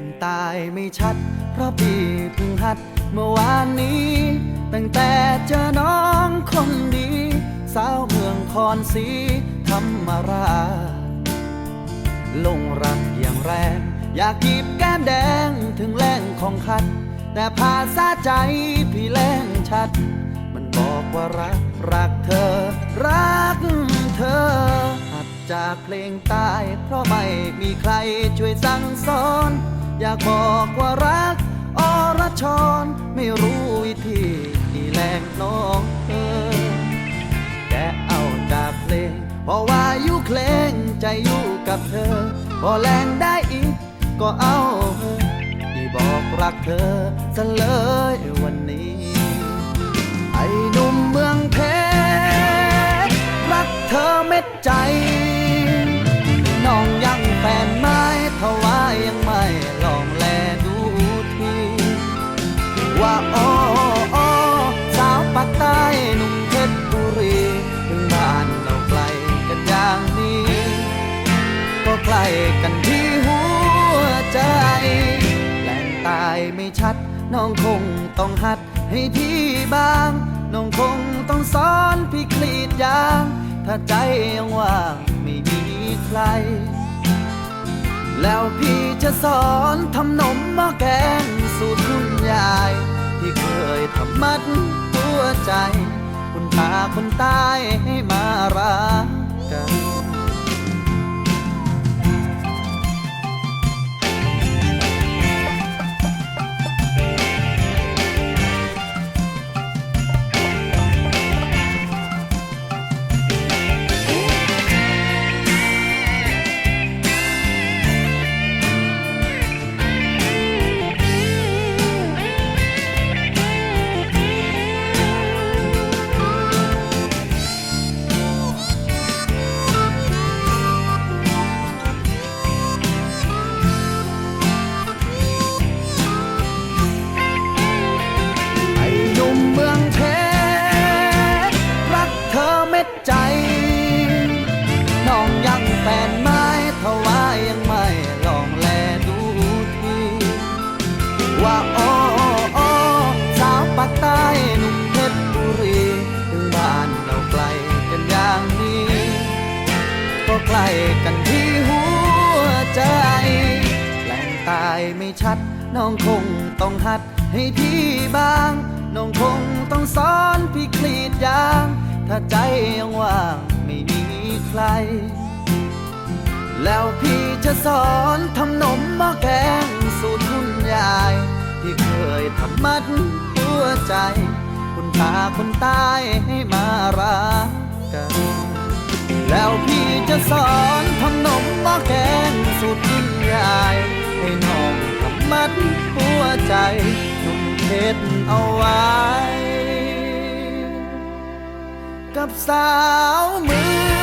งตายไม่ชัด เพราะพี่เพิ่งหัดเมื่อวานนี้ ตั้งแต่เจอน้องคนดี สาวเมืองคอนสีธรรมราลงรักอย่างแรง อยากกีบแก้มแดงถึงแรงของคัด แต่ภาษาใจพี่แรงชัด มันบอกว่ารัก รักเธอ รักเธอ จากเพลงตายเพราะไม่มีใครช่วยสั่งสอน อยากบอกว่ารักอรชรไม่รู้วิธีที่แรงน้องเธอแกเอาจากเพลงเพราะว่าอยู่เคลงใจอยู่กับเธอ พอแรงได้อีกก็เอาที่บอกรักเธอซะเลยวันนี้ ไอ้หนุ่มเมืองเพชรรักเธอเม็ดใจ ปากใต้หนุ่มเพชรบุรีถึงบ้านเราไกลกันอย่างนี้ ก็ใกล้กันที่หัวใจแหล่งตายไม่ชัด น้องคงต้องหัดให้พี่บ้าง น้องคงต้องสอนพี่คลีดยาง ถ้าใจยังว่างไม่มีใคร แล้วพี่จะสอนทำนมหม้อแกงสูตรคุณยาย ที่เคยทำมัด คุณตาคนตายให้มารักกัน แฟนไม้ทว่ายังไม่ลองแลดูทีว่าโอ้โอ้สาวปากใต้หนุ่มเพชรบุรีถึงบ้านเราไกลกันอย่างนี้ ก็ใกล้กันที่หัวใจแหล่งตายไม่ชัด น้องคงต้องหัดให้พี่บ้าง น้องคงต้องสอนพี่คลีดยาง ถ้าใจยังว่างไม่มีใคร แล้วพี่จะสอนทำนมหม้อแกงสูตรคุณยาย ที่เคยทำมัดหัวใจ คุณตาคนตายให้มารักกัน แล้วพี่จะสอนทำนมหม้อแกงสูตรคุณยาย ให้น้องทำมัดหัวใจหนุ่มเพชรเอาไว้ กับสาวมือ